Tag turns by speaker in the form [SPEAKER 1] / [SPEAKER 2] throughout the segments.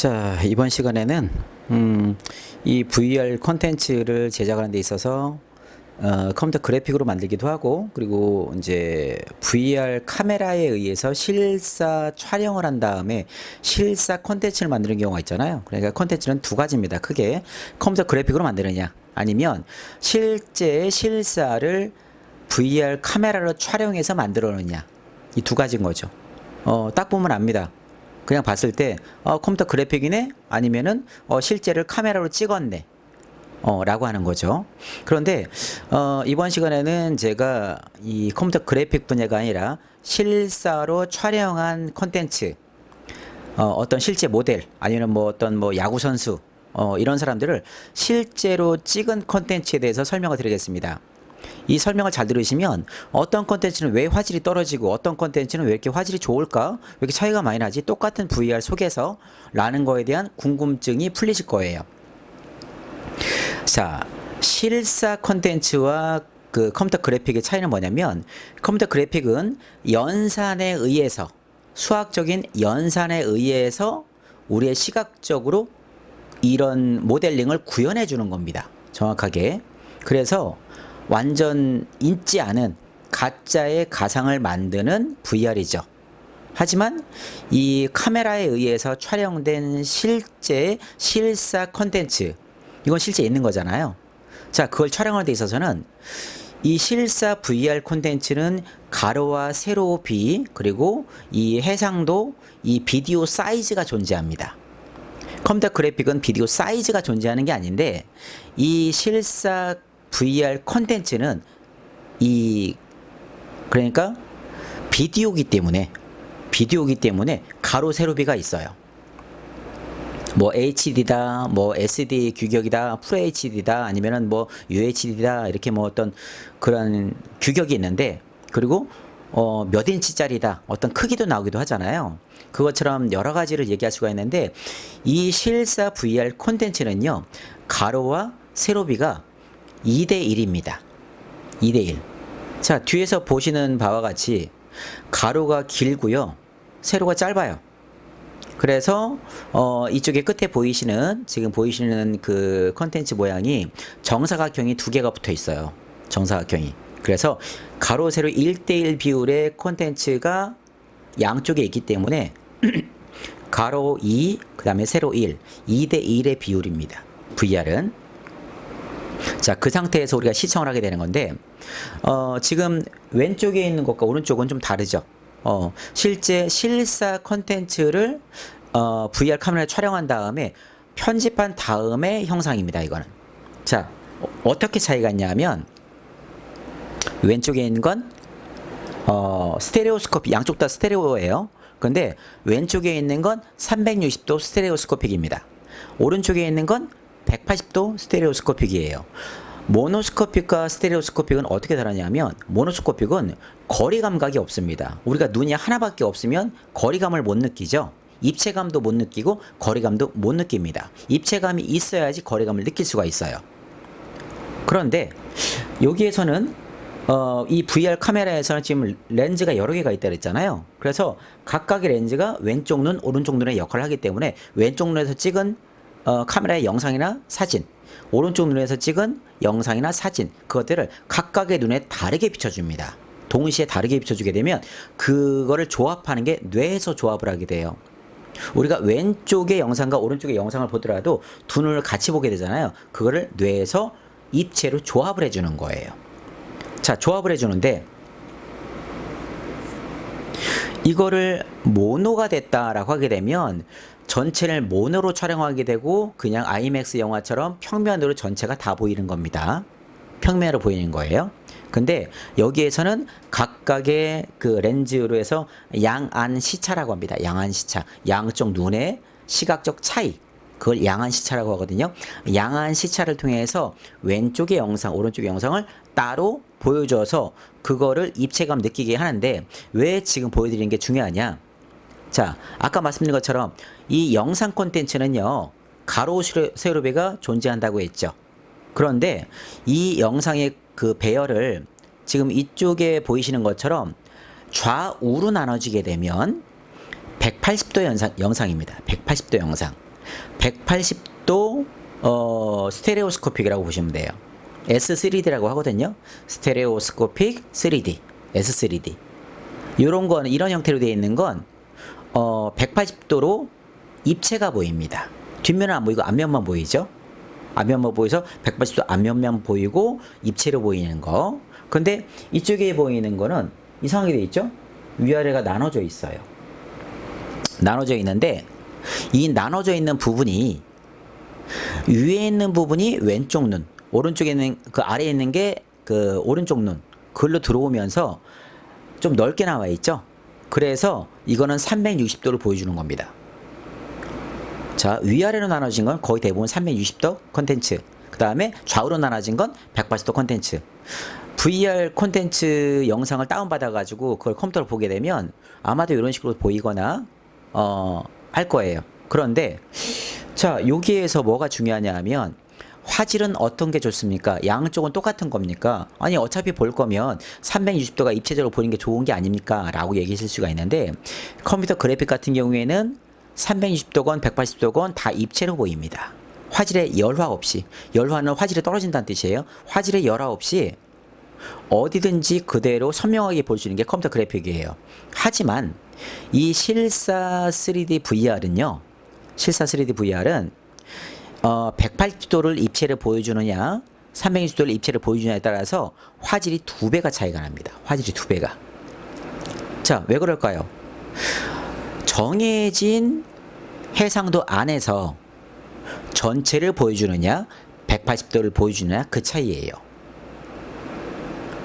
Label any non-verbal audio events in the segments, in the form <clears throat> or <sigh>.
[SPEAKER 1] 자, 이번 시간에는 음, 이 VR 콘텐츠를 제작하는 데 있어서 어, 컴퓨터 그래픽으로 만들기도 하고 그리고 이제 VR 카메라에 의해서 실사 촬영을 한 다음에 실사 콘텐츠를 만드는 경우가 있잖아요. 그러니까 콘텐츠는 두 가지입니다. 크게 컴퓨터 그래픽으로 만드느냐 아니면 실제 실사를 VR 카메라로 촬영해서 만들어느냐 이 두 가지인 거죠. 어, 딱 보면 압니다. 그냥 봤을 때 어, 컴퓨터 그래픽이네 아니면은 어, 실제를 카메라로 찍었네 어, 라고 하는 거죠. 그런데 어, 이번 시간에는 제가 이 컴퓨터 그래픽 분야가 아니라 실사로 촬영한 컨텐츠 어, 어떤 실제 모델 아니면 뭐 어떤 뭐 야구 선수 어, 이런 사람들을 실제로 찍은 컨텐츠에 대해서 설명을 드리겠습니다. 이 설명을 잘 들으시면 어떤 컨텐츠는 왜 화질이 떨어지고 어떤 컨텐츠는 왜 이렇게 화질이 좋을까? 왜 이렇게 차이가 많이 나지? 똑같은 VR 속에서 라는 거에 대한 궁금증이 풀리실 거예요. 자, 실사 컨텐츠와 그 컴퓨터 그래픽의 차이는 뭐냐면 컴퓨터 그래픽은 연산에 의해서 수학적인 연산에 의해서 우리의 시각적으로 이런 모델링을 구현해 주는 겁니다. 정확하게. 그래서 완전 있지 않은 가짜의 가상을 만드는 VR이죠. 하지만 이 카메라에 의해서 촬영된 실제 실사 컨텐츠 이건 실제 있는 거잖아요. 자, 그걸 촬영하는 데 있어서는 이 실사 VR 콘텐츠는 가로와 세로 비 그리고 이 해상도 이 비디오 사이즈가 존재합니다. 컴퓨터 그래픽은 비디오 사이즈가 존재하는 게 아닌데 이 실사 VR 콘텐츠는 이 그러니까 비디오기 때문에 비디오기 때문에 가로 세로비가 있어요. 뭐 HD다, 뭐 SD 규격이다, 풀 HD다, 아니면은 뭐 UHD다 이렇게 뭐 어떤 그런 규격이 있는데 그리고 어, 몇 인치짜리다 어떤 크기도 나오기도 하잖아요. 그것처럼 여러 가지를 얘기할 수가 있는데 이 실사 VR 콘텐츠는요 가로와 세로비가 2대 1입니다. 2대 1. 자 뒤에서 보시는 바와 같이 가로가 길고요 세로가 짧아요. 그래서 어 이쪽에 끝에 보이시는 지금 보이시는 그 컨텐츠 모양이 정사각형이 두 개가 붙어 있어요. 정사각형이. 그래서 가로 세로 1대1 비율의 콘텐츠가 양쪽에 있기 때문에 <clears throat> 가로 2, 그 다음에 세로 1, 2대 1의 비율입니다. VR은 자, 그 상태에서 우리가 시청을 하게 되는 건데 어, 지금 왼쪽에 있는 것과 오른쪽은 좀 다르죠. 어, 실제 실사 컨텐츠를 어, VR 카메라에 촬영한 다음에 편집한 다음에 형상입니다. 이거는. 자, 어, 어떻게 차이가 있냐면 왼쪽에 있는 건 어, 스테레오스코픽 양쪽 다 스테레오예요. 근데 왼쪽에 있는 건 360도 스테레오스코픽입니다. 오른쪽에 있는 건 180도 스테레오스코픽이에요. 모노스코픽과 스테레오스코픽은 어떻게 다르냐면 모노스코픽은 거리 감각이 없습니다. 우리가 눈이 하나밖에 없으면 거리감을 못 느끼죠. 입체감도 못 느끼고 거리감도 못 느낍니다. 입체감이 있어야지 거리감을 느낄 수가 있어요. 그런데 여기에서는 어, 이 VR 카메라에서는 지금 렌즈가 여러 개가 있다 그랬잖아요. 그래서 각각의 렌즈가 왼쪽 눈, 오른쪽 눈의 역할을 하기 때문에 왼쪽 눈에서 찍은 어, 카메라의 영상이나 사진, 오른쪽 눈에서 찍은 영상이나 사진, 그것들을 각각의 눈에 다르게 비춰줍니다. 동시에 다르게 비춰주게 되면 그거를 조합하는 게 뇌에서 조합을 하게 돼요. 우리가 왼쪽의 영상과 오른쪽의 영상을 보더라도 두 눈을 같이 보게 되잖아요. 그거를 뇌에서 입체로 조합을 해주는 거예요. 자, 조합을 해주는데 이거를 모노가 됐다라고 하게 되면 전체를 모노로 촬영하게 되고 그냥 아이맥스 영화처럼 평면으로 전체가 다 보이는 겁니다. 평면으로 보이는 거예요. 근데 여기에서는 각각의 그 렌즈로 해서 양안 시차라고 합니다. 양안 시차. 양쪽 눈의 시각적 차이. 그걸 양안 시차라고 하거든요. 양안 시차를 통해서 왼쪽의 영상, 오른쪽의 영상을 따로 보여줘서 그거를 입체감 느끼게 하는데 왜 지금 보여드리는 게 중요하냐? 자, 아까 말씀드린 것처럼 이 영상 콘텐츠는요, 가로 세로 배가 존재한다고 했죠. 그런데 이 영상의 그 배열을 지금 이쪽에 보이시는 것처럼 좌우로 나눠지게 되면 180도 영상, 영상입니다. 180도 영상. 180도 어, 스테레오스코픽이라고 보시면 돼요. S3D라고 하거든요. 스테레오스코픽 3D, S3D. 이런 거는 이런 형태로 되어 있는 건 어, 180도로 입체가 보입니다. 뒷면은 안 보이고 앞면만 보이죠. 앞면만 보여서 180도 앞면만 보이고 입체로 보이는 거. 근데 이쪽에 보이는 거는 이상하게 돼 있죠? 위아래가 나눠져 있어요. 나눠져 있는데 이 나눠져 있는 부분이 위에 있는 부분이 왼쪽 눈, 오른쪽에 있는 그 아래에 있는 게 그 오른쪽 눈. 글로 들어오면서 좀 넓게 나와 있죠. 그래서 이거는 360도를 보여주는 겁니다. 자, 위아래로 나눠진 건 거의 대부분 360도 컨텐츠. 그 다음에 좌우로 나눠진 건 180도 컨텐츠. VR 콘텐츠 영상을 다운받아가지고 그걸 컴퓨터로 보게 되면 아마도 이런 식으로 보이거나, 어, 할 거예요. 그런데, 자, 여기에서 뭐가 중요하냐 하면, 화질은 어떤 게 좋습니까? 양쪽은 똑같은 겁니까? 아니, 어차피 볼 거면 360도가 입체적으로 보는 게 좋은 게 아닙니까? 라고 얘기하실 수가 있는데, 컴퓨터 그래픽 같은 경우에는 360도건 180도건 다 입체로 보입니다. 화질에 열화 없이, 열화는 화질이 떨어진다는 뜻이에요. 화질에 열화 없이 어디든지 그대로 선명하게 볼 수 있는 게 컴퓨터 그래픽이에요. 하지만 이 실사 3D VR은요. 실사 3D VR은 어, 180도를 입체를 보여주느냐, 360도를 입체를 보여주느냐에 따라서 화질이 두 배가 차이가 납니다. 화질이 두 배가. 자, 왜 그럴까요? 정해진 해상도 안에서 전체를 보여주느냐, 180도를 보여주느냐 그 차이예요.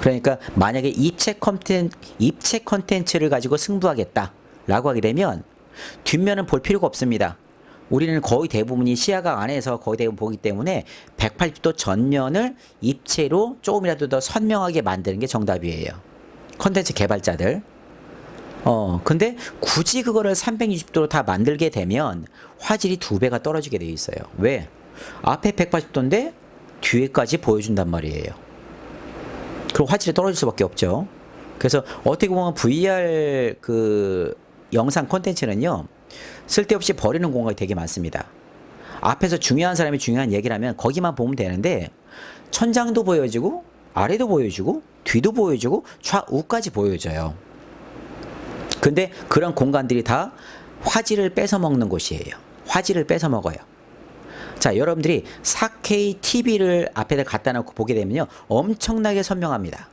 [SPEAKER 1] 그러니까 만약에 입체 컨텐 입체 컨텐츠를 가지고 승부하겠다라고 하게 되면 뒷면은 볼 필요가 없습니다. 우리는 거의 대부분이 시야각 안에서 거의 대부분 보기 때문에 180도 전면을 입체로 조금이라도 더 선명하게 만드는 게 정답이에요. 컨텐츠 개발자들. 어, 근데 굳이 그거를 360도로 다 만들게 되면 화질이 두 배가 떨어지게 돼 있어요. 왜? 앞에 180도인데 뒤에까지 보여준단 말이에요. 그럼 화질이 떨어질 수밖에 없죠. 그래서 어떻게 보면 VR 그 영상 콘텐츠는요. 쓸데없이 버리는 공간이 되게 많습니다. 앞에서 중요한 사람이 중요한 얘기를 하면 거기만 보면 되는데 천장도 보여주고 아래도 보여주고 뒤도 보여주고 좌우까지 보여줘요. 근데 그런 공간들이 다 화질을 뺏어 먹는 곳이에요. 화질을 뺏어 먹어요. 자, 여러분들이 4K TV를 앞에다 갖다 놓고 보게 되면요. 엄청나게 선명합니다.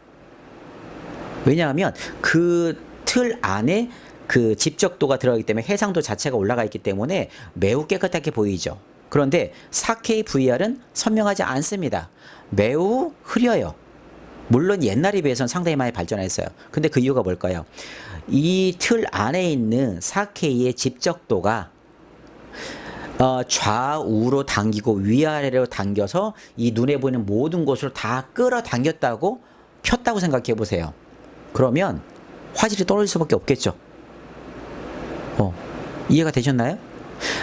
[SPEAKER 1] 왜냐하면 그 틀 안에 그 집적도가 들어가기 때문에 해상도 자체가 올라가 있기 때문에 매우 깨끗하게 보이죠. 그런데 4K VR은 선명하지 않습니다. 매우 흐려요. 물론 옛날에 비해서는 상당히 많이 발전했어요. 근데 그 이유가 뭘까요? 이 틀 안에 있는 4K의 집적도가 어, 좌우로 당기고 위아래로 당겨서 이 눈에 보이는 모든 곳을 다 끌어당겼다고 폈다고 생각해 보세요. 그러면 화질이 떨어질 수밖에 없겠죠. 어, 이해가 되셨나요?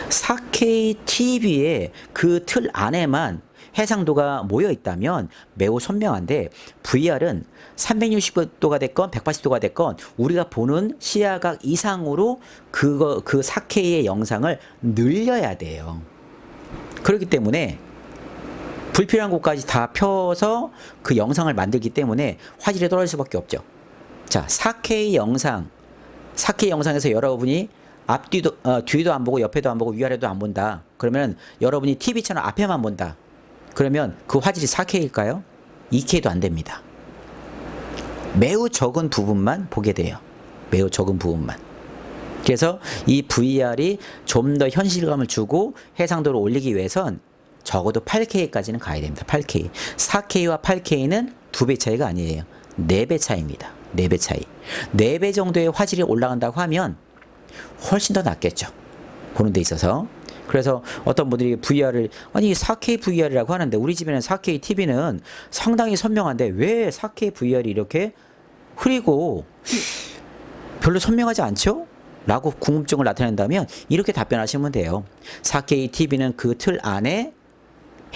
[SPEAKER 1] 4K TV에 그틀 안에만 해상도가 모여 있다면 매우 선명한데 VR은 360도가 됐건 180도가 됐건 우리가 보는 시야각 이상으로 그거 그 4K의 영상을 늘려야 돼요. 그렇기 때문에 불필요한 곳까지 다 펴서 그 영상을 만들기 때문에 화질이 떨어질 수밖에 없죠. 자, 4K 영상, 4K 영상에서 여러분이 앞뒤도 어, 뒤도 안 보고 옆에도 안 보고 위아래도 안 본다. 그러면 여러분이 TV 채널 앞에만 본다. 그러면 그 화질이 4K일까요? 2K도 안 됩니다. 매우 적은 부분만 보게 돼요. 매우 적은 부분만. 그래서 이 VR이 좀 더 현실감을 주고 해상도를 올리기 위해선 적어도 8K까지는 가야 됩니다. 8K. 4K와 8K는 두 배 차이가 아니에요. 네 배 차이입니다. 네 배 차이. 네 배 정도의 화질이 올라간다고 하면 훨씬 더 낫겠죠. 보는 데 있어서. 그래서 어떤 분들이 VR을 아니 4K VR이라고 하는데 우리 집에는 4K TV는 상당히 선명한데 왜 4K VR이 이렇게 흐리고 별로 선명하지 않죠? 라고 궁금증을 나타낸다면 이렇게 답변하시면 돼요. 4K TV는 그 틀 안에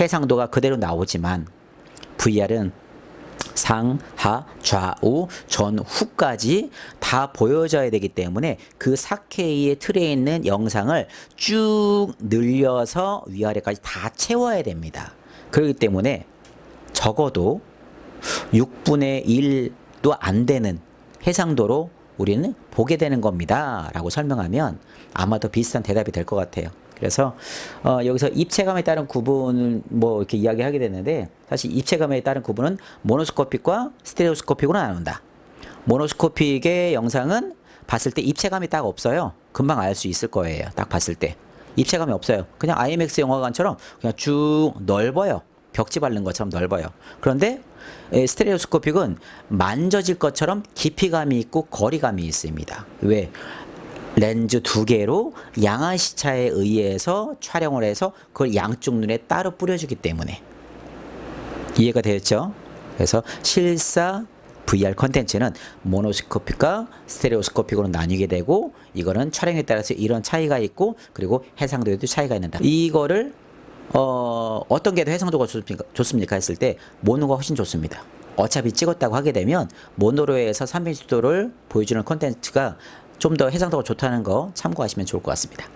[SPEAKER 1] 해상도가 그대로 나오지만 VR은 상 하 좌우 전 후까지 다 보여져야 되기 때문에 그 4K의 틀에 있는 영상을 쭉 늘려서 위아래까지 다 채워야 됩니다. 그렇기 때문에 적어도 6분의 1도 안 되는 해상도로 우리는 보게 되는 겁니다. 라고 설명하면 아마도 비슷한 대답이 될 것 같아요. 그래서 어, 여기서 입체감에 따른 구분을 뭐 이렇게 이야기하게 됐는데 사실 입체감에 따른 구분은 모노스코픽과 스테레오스코픽으로 나눈다. 모노스코픽의 영상은 봤을 때 입체감이 딱 없어요. 금방 알 수 있을 거예요. 딱 봤을 때. 입체감이 없어요. 그냥 IMAX 영화관처럼 그냥 쭉 넓어요. 벽지 바른 것처럼 넓어요. 그런데 에, 스테레오스코픽은 만져질 것처럼 깊이감이 있고 거리감이 있습니다. 왜? 렌즈 두 개로 양화 시차에 의해서 촬영을 해서 그걸 양쪽 눈에 따로 뿌려주기 때문에 이해가 되었죠? 그래서 실사 VR 컨텐츠는 모노스코픽과 스테레오스코픽으로 나뉘게 되고 이거는 촬영에 따라서 이런 차이가 있고 그리고 해상도에도 차이가 있는다. 이거를 어, 어떤 게 더 해상도가 좋습니까? 좋습니까? 했을 때 모노가 훨씬 좋습니다. 어차피 찍었다고 하게 되면 모노로 해서 360도를 보여주는 콘텐츠가 좀 더 해상도가 좋다는 거 참고하시면 좋을 것 같습니다.